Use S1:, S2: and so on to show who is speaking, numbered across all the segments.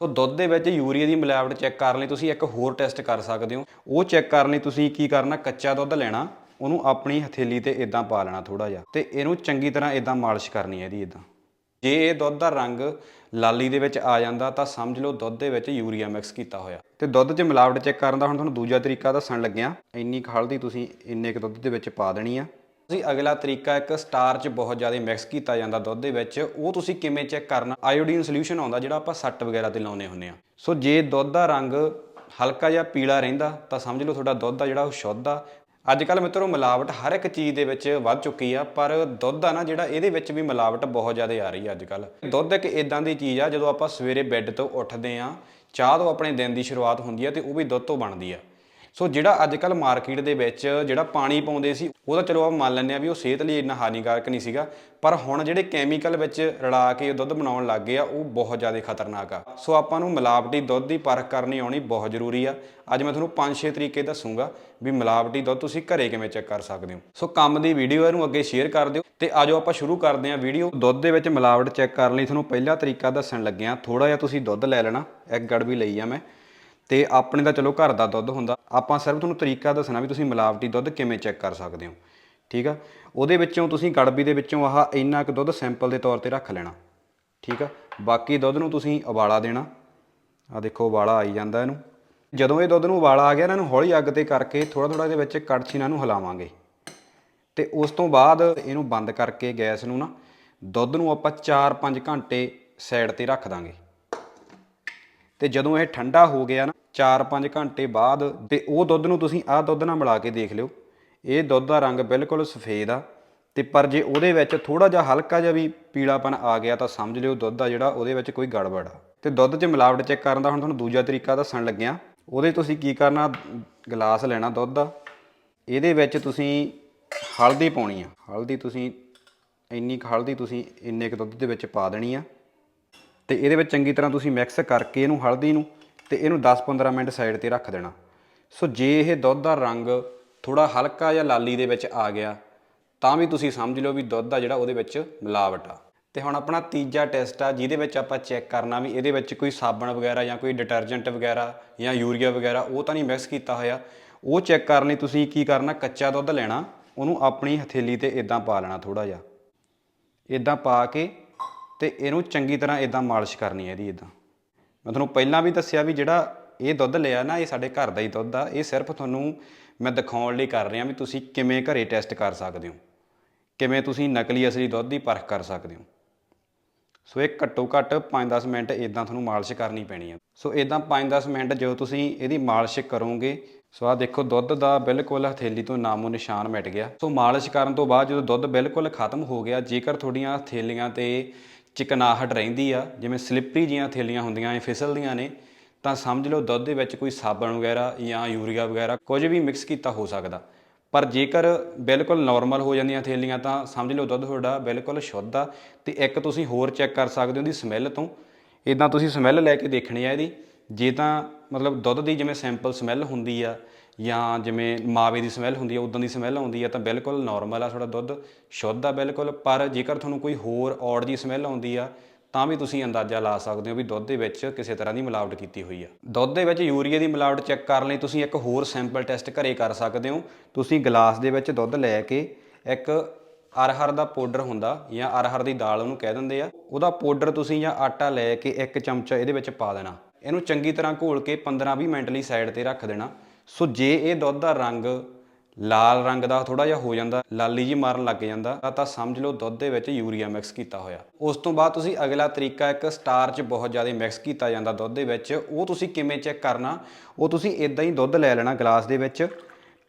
S1: ਸੋ ਦੁੱਧ ਦੇ ਵਿੱਚ ਯੂਰੀਆ ਦੀ ਮਿਲਾਵਟ ਚੈੱਕ ਕਰਨ ਲਈ ਤੁਸੀਂ ਇੱਕ ਹੋਰ ਟੈਸਟ ਕਰ ਸਕਦੇ ਹੋ। ਉਹ ਚੈੱਕ ਕਰਨ ਲਈ ਤੁਸੀਂ ਕੀ ਕਰਨਾ, ਕੱਚਾ ਦੁੱਧ ਲੈਣਾ, ਉਹਨੂੰ ਆਪਣੀ ਹਥੇਲੀ ਤੇ ਇਦਾਂ ਪਾ ਲੈਣਾ ਥੋੜਾ ਜਿਹਾ ਤੇ ਇਹਨੂੰ ਚੰਗੀ ਤਰ੍ਹਾਂ ਇਦਾਂ ਮਾਲਿਸ਼ ਕਰਨੀ ਹੈ ਇਹਦੀ ਇਦਾਂ ਜੇ ਇਹ ਦੁੱਧ ਦਾ ਰੰਗ ਲਾਲੀ ਦੇ ਵਿੱਚ ਆ ਜਾਂਦਾ ਤਾਂ ਸਮਝ ਲਓ ਦੁੱਧ ਦੇ ਵਿੱਚ ਯੂਰੀਆ ਮਿਕਸ ਕੀਤਾ ਹੋਇਆ। ਤੇ ਦੁੱਧ 'ਚ ਮਿਲਾਵਟ ਚੈੱਕ ਕਰਨ ਦਾ ਹੁਣ ਤੁਹਾਨੂੰ ਦੂਜਾ ਤਰੀਕਾ ਦੱਸਣ ਲੱਗਿਆ। ਇੰਨੀ ਕੁ ਹਲਦੀ ਤੁਸੀਂ ਇੰਨੇ ਕੁ ਦੁੱਧ ਦੇ ਵਿੱਚ ਪਾ ਦੇਣੀ ਆ। ਤੁਸੀਂ ਅਗਲਾ ਤਰੀਕਾ ਇੱਕ ਸਟਾਰਚ ਬਹੁਤ ਜ਼ਿਆਦਾ ਮਿਕਸ ਕੀਤਾ ਜਾਂਦਾ ਦੁੱਧ ਦੇ ਵਿੱਚ। ਉਹ ਤੁਸੀਂ ਕਿਵੇਂ ਚੈੱਕ ਕਰਨਾ? ਆਇਓਡੀਨ ਸੋਲੂਸ਼ਨ ਆਉਂਦਾ ਜਿਹੜਾ ਆਪਾਂ ਸੱਟ ਵਗੈਰਾ ਤੇ ਲਾਉਨੇ ਹੁੰਨੇ ਆ ਸੋ ਜੇ ਦੁੱਧ ਦਾ ਰੰਗ ਹਲਕਾ ਜਿਹਾ ਪੀਲਾ ਰਹਿੰਦਾ, ਤਾਂ ਸਮਝ ਲਓ ਤੁਹਾਡਾ ਦੁੱਧ ਆ ਜਿਹੜਾ ਉਹ ਸ਼ੁੱਧ ਆ। ਅੱਜ ਕੱਲ ਮਿੱਤਰੋ, ਮਿਲਾਵਟ ਹਰ ਇੱਕ ਚੀਜ਼ ਦੇ ਵਿੱਚ ਵੱਧ ਚੁੱਕੀ ਆ, ਪਰ ਦੁੱਧ ਆ ਨਾ ਜਿਹੜਾ, ਇਹਦੇ ਵਿੱਚ ਵੀ ਮਿਲਾਵਟ ਬਹੁਤ ਜ਼ਿਆਦਾ ਆ ਰਹੀ ਆ ਅੱਜ ਕੱਲ ਦੁੱਧ ਇੱਕ ਇਦਾਂ ਦੀ ਚੀਜ਼ ਆ, ਜਦੋਂ ਆਪਾਂ ਸਵੇਰੇ ਬੈੱਡ ਤੋਂ ਉੱਠਦੇ ਆ ਚਾਹ ਤੋਂ ਆਪਣੇ ਦਿਨ ਦੀ ਸ਼ੁਰੂਆਤ ਹੁੰਦੀ ਆ ਤੇ ਉਹ ਵੀ ਦੁੱਧ ਤੋਂ ਬਣਦੀ ਆ। ਸੋ ਜਿਹੜਾ ਅੱਜ ਕੱਲ ਮਾਰਕੀਟ ਦੇ ਵਿੱਚ ਜਿਹੜਾ ਪਾਣੀ ਪਾਉਂਦੇ ਸੀ, ਉਹ ਤਾਂ ਚਲੋ ਆਪਾਂ ਮੰਨ ਲੈਂਦੇ ਆ ਵੀ ਉਹ ਸਿਹਤ ਲਈ ਇੰਨਾ ਹਾਨੀਕਾਰਕ ਨਹੀਂ ਸੀਗਾ, ਪਰ ਹੁਣ ਜਿਹੜੇ ਕੈਮੀਕਲ ਵਿੱਚ ਰਲਾ ਕੇ ਦੁੱਧ ਬਣਾਉਣ ਲੱਗ ਗਏ ਆ, ਉਹ ਬਹੁਤ ਜ਼ਿਆਦਾ ਖਤਰਨਾਕ ਆ। ਸੋ ਆਪਾਂ ਨੂੰ ਮਿਲਾਵਟੀ ਦੁੱਧ ਦੀ ਪਰਖ ਕਰਨੀ ਆਉਣੀ ਬਹੁਤ ਜ਼ਰੂਰੀ ਆ। ਅੱਜ ਮੈਂ ਤੁਹਾਨੂੰ 5-6 ਤਰੀਕੇ ਦੱਸੂਗਾ ਵੀ ਮਿਲਾਵਟੀ ਦੁੱਧ ਤੁਸੀਂ ਘਰੇ ਕਿਵੇਂ ਚੈੱਕ ਕਰ ਸਕਦੇ ਹੋ। ਸੋ ਕੰਮ ਦੀ ਵੀਡੀਓ ਇਹਨੂੰ ਅੱਗੇ ਸ਼ੇਅਰ ਕਰ ਦਿਓ ਤੇ ਆਜੋ ਆਪਾਂ ਸ਼ੁਰੂ ਕਰਦੇ ਹਾਂ ਵੀਡੀਓ ਦੁੱਧ ਦੇ ਵਿੱਚ ਮਿਲਾਵਟ ਚੈੱਕ ਕਰਨ ਲਈ ਤੁਹਾਨੂੰ ਪਹਿਲਾ ਤਰੀਕਾ ਦੱਸਣ ਲੱਗਿਆ ਥੋੜਾ ਜਿਹਾ ਤੁਸੀਂ ਦੁੱਧ ਲੈ ਲੈਣਾ, ਇੱਕ ਗੜ ਵੀ ਲਈ ਆ ਮੈਂ। ਤੇ ਆਪਣੇ ਦਾ ਚਲੋ ਘਰ ਦਾ ਦੁੱਧ ਹੁੰਦਾ। ਆਪਾਂ ਸਿਰਫ ਤੁਹਾਨੂੰ ਤਰੀਕਾ ਦੱਸਣਾ ਵੀ ਤੁਸੀਂ ਮਿਲਾਵਟੀ ਦੁੱਧ ਕਿਵੇਂ ਚੈੱਕ ਕਰ ਸਕਦੇ ਹੋ। ਠੀਕ ਆ? ਉਹਦੇ ਵਿੱਚੋਂ ਤੁਸੀਂ ਗੜਬੀ ਦੇ ਵਿੱਚੋਂ ਆਹ ਇੰਨਾ ਕੁ ਦੁੱਧ ਸੈਂਪਲ ਦੇ ਤੌਰ ਤੇ ਰੱਖ ਲੈਣਾ। ਠੀਕ ਆ? ਬਾਕੀ ਦੁੱਧ ਨੂੰ ਤੁਸੀਂ ਉਬਾਲਾ ਦੇਣਾ। ਆ ਦੇਖੋ ਉਬਾਲਾ ਆਈ ਜਾਂਦਾ ਇਹਨੂੰ। ਜਦੋਂ ਇਹ ਦੁੱਧ ਨੂੰ ਉਬਾਲਾ ਆ ਗਿਆ ਇਹਨਾਂ ਨੂੰ ਹੌਲੀ ਅੱਗ ਤੇ ਕਰਕੇ ਥੋੜਾ ਥੋੜਾ ਇਹਦੇ ਵਿੱਚ ਕੜਛੀ ਨਾਲ ਨੂੰ ਹਿਲਾਵਾਂਗੇ। ਤੇ ਉਸ ਤੋਂ ਬਾਅਦ ਇਹਨੂੰ ਬੰਦ ਕਰਕੇ ਗੈਸ ਨੂੰ ਨਾ ਦੁੱਧ ਨੂੰ ਆਪਾਂ 4-5 ਘੰਟੇ ਸਾਈਡ ਤੇ ਰੱਖ ਦਾਂਗੇ। ਤੇ ਜਦੋਂ ਇਹ ਠੰਡਾ ਹੋ ਗਿਆ ਨਾ 4-5 ਘੰਟੇ ਬਾਅਦ ਤੇ ਉਹ ਦੁੱਧ ਨੂੰ ਤੁਸੀਂ ਆਹ ਦੁੱਧ ਨਾਲ ਮਿਲਾ ਕੇ ਦੇਖ ਲਿਓ। ਇਹ ਦੁੱਧ ਦਾ ਰੰਗ ਬਿਲਕੁਲ ਸਫੇਦ ਆ ਤੇ ਪਰ ਜੇ ਉਹਦੇ ਵਿੱਚ ਥੋੜਾ ਜਿਹਾ ਹਲਕਾ ਜਿਹਾ ਵੀ ਪੀਲਾਪਨ ਆ ਗਿਆ ਤਾਂ ਸਮਝ ਲਿਓ ਦੁੱਧ ਦਾ ਜਿਹੜਾ ਉਹਦੇ ਵਿੱਚ ਕੋਈ ਗੜਬੜ ਆ। ਤੇ ਦੁੱਧ 'ਚ ਮਿਲਾਵਟ ਚੈੱਕ ਕਰਨ ਦਾ ਹੁਣ ਤੁਹਾਨੂੰ ਦੂਜਾ ਤਰੀਕਾ ਦੱਸਣ ਲੱਗਿਆ ਉਹਦੇ ਤੁਸੀਂ ਕੀ ਕਰਨਾ, ਗਲਾਸ ਲੈਣਾ ਦੁੱਧ ਦਾ। ਇਹਦੇ ਵਿੱਚ ਤੁਸੀਂ ਹਲਦੀ ਪਾਉਣੀ ਆ। ਹਲਦੀ ਤੁਸੀਂ, ਇੰਨੀ ਕੁ ਹਲਦੀ ਤੁਸੀਂ ਇੰਨੇ ਕੁ ਦੁੱਧ ਦੇ ਵਿੱਚ ਪਾ ਦੇਣੀ ਆ। ਤੇ ਇਹਦੇ ਵਿੱਚ ਚੰਗੀ ਤਰ੍ਹਾਂ ਤੁਸੀਂ ਮਿਕਸ ਕਰਕੇ ਇਹਨੂੰ ਹਲਦੀ ਨੂੰ ਤੇ ਇਹਨੂੰ 10-15 ਮਿੰਟ ਸਾਈਡ ਤੇ ਰੱਖ ਦੇਣਾ। ਸੋ ਜੇ ਇਹ ਦੁੱਧ ਦਾ ਰੰਗ ਥੋੜਾ ਹਲਕਾ ਜਾਂ ਲਾਲੀ ਦੇ ਵਿੱਚ ਆ ਗਿਆ, ਤਾਂ ਵੀ ਤੁਸੀਂ ਸਮਝ ਲਓ ਵੀ ਦੁੱਧ ਦਾ ਜਿਹੜਾ ਉਹਦੇ ਵਿੱਚ ਮਿਲਾਵਟ ਆ। ਤੇ ਹੁਣ ਆਪਣਾ ਤੀਜਾ ਟੈਸਟ ਆ, ਜਿਹਦੇ ਵਿੱਚ ਆਪਾਂ ਚੈੱਕ ਕਰਨਾ ਵੀ ਇਹਦੇ ਵਿੱਚ ਕੋਈ ਸਾਬਣ ਵਗੈਰਾ ਜਾਂ ਕੋਈ ਡਿਟਰਜੈਂਟ ਵਗੈਰਾ ਜਾਂ ਯੂਰੀਆ ਵਗੈਰਾ, ਉਹ ਤਾਂ ਨਹੀਂ ਮਿਕਸ ਕੀਤਾ ਹੋਇਆ। ਉਹ ਚੈੱਕ ਕਰਨ ਲਈ ਤੁਸੀਂ ਕੀ ਕਰਨਾ, ਕੱਚਾ ਦੁੱਧ ਲੈਣਾ, ਉਹਨੂੰ ਆਪਣੀ ਹਥੇਲੀ ਤੇ ਇਦਾਂ ਪਾ ਲੈਣਾ ਥੋੜਾ ਜਿਹਾ। ਇਦਾਂ ਪਾ ਕੇ ਤੇ ਇਹਨੂੰ ਚੰਗੀ ਤਰ੍ਹਾਂ ਇਦਾਂ ਮਾਲਿਸ਼ ਕਰਨੀ ਹੈ ਇਹਦੀ ਇਦਾਂ ਮੈਂ ਤੁਹਾਨੂੰ ਪਹਿਲਾਂ ਵੀ ਦੱਸਿਆ ਵੀ ਜਿਹੜਾ ਇਹ ਦੁੱਧ ਲਿਆ ਨਾ, ਇਹ ਸਾਡੇ ਘਰ ਦਾ ਹੀ ਦੁੱਧ ਆ। ਇਹ ਸਿਰਫ ਤੁਹਾਨੂੰ ਮੈਂ ਦਿਖਾਉਣ ਲਈ ਕਰ ਰਿਹਾ ਵੀ ਤੁਸੀਂ ਕਿਵੇਂ ਘਰੇ ਟੈਸਟ ਕਰ ਸਕਦੇ ਹੋ। ਕਿਵੇਂ ਤੁਸੀਂ ਨਕਲੀ ਅਸਲੀ ਦੁੱਧ ਦੀ ਪਰਖ ਕਰ ਸਕਦੇ ਹੋ। ਸੋ ਇਹ ਘੱਟੋ ਘੱਟ 5-10 ਮਿੰਟ ਇਦਾਂ ਤੁਹਾਨੂੰ ਮਾਲਿਸ਼ ਕਰਨੀ ਪੈਣੀ ਹੈ ਸੋ ਇਦਾਂ 5-10 ਮਿੰਟ ਜਦੋਂ ਤੁਸੀਂ ਇਹਦੀ ਮਾਲਿਸ਼ ਕਰੋਗੇ, ਸੋ ਆ ਦੇਖੋ ਦੁੱਧ ਦਾ ਬਿਲਕੁਲ ਹਥੇਲੀ ਤੋਂ ਨਾਮੋ ਨਿਸ਼ਾਨ ਮਿਟ ਗਿਆ। ਸੋ ਮਾਲਿਸ਼ ਕਰਨ ਤੋਂ ਬਾਅਦ ਜਦੋਂ ਦੁੱਧ ਬਿਲਕੁਲ ਖਤਮ ਹੋ ਗਿਆ, ਜੇਕਰ ਤੁਹਾਡੀਆਂ ਹਥੇਲੀਆਂ ਤੇ ਚਿਕਨਾਹਟ ਰਹਿੰਦੀ ਆ, ਜਿਵੇਂ ਸਲਿੱਪਰੀ ਜੀਆਂ ਹਥੇਲੀਆਂ ਹੁੰਦੀਆਂ ਐ ਫਿਸਲਦੀਆਂ ਨੇ, ਤਾਂ ਸਮਝ ਲਓ ਦੁੱਧ ਦੇ ਵਿੱਚ ਕੋਈ ਸਾਬਣ ਵਗੈਰਾ ਜਾਂ ਯੂਰੀਆ ਵਗੈਰਾ ਕੁਝ ਵੀ ਮਿਕਸ ਕੀਤਾ ਹੋ ਸਕਦਾ। ਪਰ ਜੇਕਰ ਬਿਲਕੁਲ ਨਾਰਮਲ ਹੋ ਜਾਂਦੀਆਂ ਥੈਲੀਆਂ, ਤਾਂ ਸਮਝ ਲਓ ਦੁੱਧ ਤੁਹਾਡਾ ਬਿਲਕੁਲ ਸ਼ੁੱਧ ਆ ਤੇ ਇੱਕ ਤੁਸੀਂ ਹੋਰ ਚੈੱਕ ਕਰ ਸਕਦੇ ਹੋ ਦੀ ਸਮੈਲ ਤੋਂ। ਇਦਾਂ ਤੁਸੀਂ ਸਮੈਲ ਲੈ ਕੇ ਦੇਖਣੀ ਆ ਇਹਦੀ। ਜੇ ਤਾਂ ਮਤਲਬ ਦੁੱਧ ਦੀ ਜਿਵੇਂ ਸੈਂਪਲ ਸਮੈਲ ਹੁੰਦੀ ਆ ਜਾਂ ਜਿਵੇਂ ਮਾਵੇ ਦੀ ਸਮੈਲ ਹੁੰਦੀ ਆ ਉਦਾਂ ਦੀ ਸਮੈਲ ਆਉਂਦੀ ਆ, ਤਾਂ ਬਿਲਕੁਲ ਨਾਰਮਲ ਆ ਤੁਹਾਡਾ ਦੁੱਧ। ਸ਼ੁੱਧ ਆ ਬਿਲਕੁਲ, ਪਰ ਜੇਕਰ ਤੁਹਾਨੂੰ ਕੋਈ ਹੋਰ ਔੜ ਦੀ ਸਮੈਲ ਆਉਂਦੀ ਆ, ਤਾਂ ਵੀ ਤੁਸੀਂ ਅੰਦਾਜ਼ਾ ਲਾ ਸਕਦੇ ਹੋ ਵੀ ਦੁੱਧ ਦੇ ਵਿੱਚ ਕਿਸੇ ਤਰ੍ਹਾਂ ਦੀ ਮਿਲਾਵਟ ਕੀਤੀ ਹੋਈ ਆ। ਦੁੱਧ ਦੇ ਵਿੱਚ ਯੂਰੀਆ ਦੀ ਮਿਲਾਵਟ ਚੈੱਕ ਕਰਨ ਲਈ, ਤੁਸੀਂ ਇੱਕ ਹੋਰ ਸੈਂਪਲ ਟੈਸਟ ਘਰੇ ਕਰ ਸਕਦੇ ਹੋ। ਤੁਸੀਂ ਗਲਾਸ ਦੇ ਵਿੱਚ ਦੁੱਧ ਲੈ ਕੇ ਇੱਕ ਅਰਹਰ ਦਾ ਪਾਊਡਰ ਹੁੰਦਾ ਜਾਂ ਅਰਹਰ ਦੀ ਦਾਲ ਉਹਨੂੰ ਕਹਿ ਦਿੰਦੇ ਆ, ਉਹਦਾ ਪਾਊਡਰ ਤੁਸੀਂ ਜਾਂ ਆਟਾ ਲੈ ਕੇ ਇੱਕ ਚਮਚਾ ਇਹਦੇ ਵਿੱਚ ਪਾ ਦੇਣਾ। ਇਹਨੂੰ ਚੰਗੀ ਤਰ੍ਹਾਂ ਘੋਲ ਕੇ 15-20 ਮਿੰਟ ਲਈ ਸਾਈਡ ਤੇ ਰੱਖ ਦੇਣਾ। ਸੋ ਜੇ ਇਹ ਦੁੱਧ ਦਾ ਰੰਗ ਲਾਲ ਰੰਗ ਦਾ ਥੋੜਾ ਜਿਹਾ ਹੋ ਜਾਂਦਾ, ਲਾਲੀ ਜੀ ਮਾਰਨ ਲੱਗ ਜਾਂਦਾ, ਤਾਂ- ਸਮਝ ਲਓ ਦੁੱਧ ਦੇ ਵਿੱਚ ਯੂਰੀਆ ਮਿਕਸ ਕੀਤਾ ਹੋਇਆ। ਉਸ ਤੋਂ ਬਾਅਦ ਤੁਸੀਂ ਅਗਲਾ ਤਰੀਕਾ ਇੱਕ ਸਟਾਰਚ ਬਹੁਤ ਜ਼ਿਆਦਾ ਮਿਕਸ ਕੀਤਾ ਜਾਂਦਾ ਦੁੱਧ ਦੇ ਵਿੱਚ। ਉਹ ਤੁਸੀਂ ਕਿਵੇਂ ਚੈੱਕ ਕਰਨਾ? ਉਹ ਤੁਸੀਂ ਇਦਾਂ ਹੀ ਦੁੱਧ ਲੈ ਲੈਣਾ ਗਲਾਸ ਦੇ ਵਿੱਚ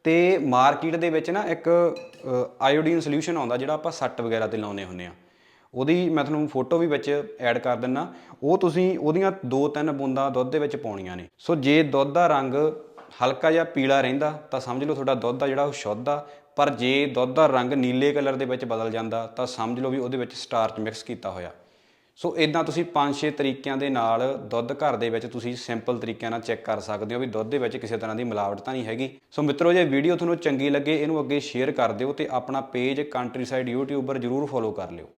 S1: ਤੇ ਮਾਰਕੀਟ ਦੇ ਵਿੱਚ ਨਾ ਇੱਕ ਆਇਓਡੀਨ ਸੋਲੂਸ਼ਨ ਆਉਂਦਾ ਜਿਹੜਾ ਆਪਾਂ ਸੱਟ ਵਗੈਰਾ ਤੇ ਲਾਉਨੇ ਹੁੰਨੇ ਆ ਉਹਦੀ ਮੈਂ ਤੁਹਾਨੂੰ ਫੋਟੋ ਵੀ ਵਿੱਚ ਐਡ ਕਰ ਦਿੰਨਾ। ਉਹ ਤੁਸੀਂ ਉਹਦੀਆਂ ਦੋ ਤਿੰਨ ਬੂੰਦਾਂ ਦੁੱਧ ਦੇ ਵਿੱਚ ਪਾਉਣੀਆਂ ਨੇ। ਸੋ ਜੇ ਦੁੱਧ ਦਾ ਰੰਗ ਹਲਕਾ ਜਿਹਾ ਪੀਲਾ ਰਹਿੰਦਾ, ਤਾਂ ਸਮਝ ਲਓ ਤੁਹਾਡਾ ਦੁੱਧ ਆ ਜਿਹੜਾ ਉਹ ਸ਼ੁੱਧ ਆ। ਪਰ ਜੇ ਦੁੱਧ ਦਾ ਰੰਗ ਨੀਲੇ ਕਲਰ ਦੇ ਵਿੱਚ ਬਦਲ ਜਾਂਦਾ, ਤਾਂ ਸਮਝ ਲਓ ਵੀ ਉਹਦੇ ਵਿੱਚ ਸਟਾਰਚ ਮਿਕਸ ਕੀਤਾ ਹੋਇਆ। ਸੋ ਇਦਾਂ ਤੁਸੀਂ 5-6 ਤਰੀਕਿਆਂ ਦੇ ਨਾਲ ਦੁੱਧ ਘਰ ਦੇ ਵਿੱਚ ਤੁਸੀਂ ਸਿੰਪਲ ਤਰੀਕਿਆਂ ਨਾਲ ਚੈੱਕ ਕਰ ਸਕਦੇ ਹੋ ਵੀ ਦੁੱਧ ਦੇ ਵਿੱਚ ਕਿਸੇ ਤਰ੍ਹਾਂ ਦੀ ਮਿਲਾਵਟ ਤਾਂ ਨਹੀਂ ਹੈਗੀ। ਸੋ ਮਿੱਤਰੋ, ਜੇ ਵੀਡੀਓ ਤੁਹਾਨੂੰ ਚੰਗੀ ਲੱਗੇ, ਇਹਨੂੰ ਅੱਗੇ ਸ਼ੇਅਰ ਕਰ ਦਿਓ ਤੇ ਆਪਣਾ ਪੇਜ ਕੰਟਰੀ ਸਾਈਡ ਯੂਟਿਊਬਰ ਜਰੂਰ ਫੋਲੋ ਕਰ ਲਿਓ।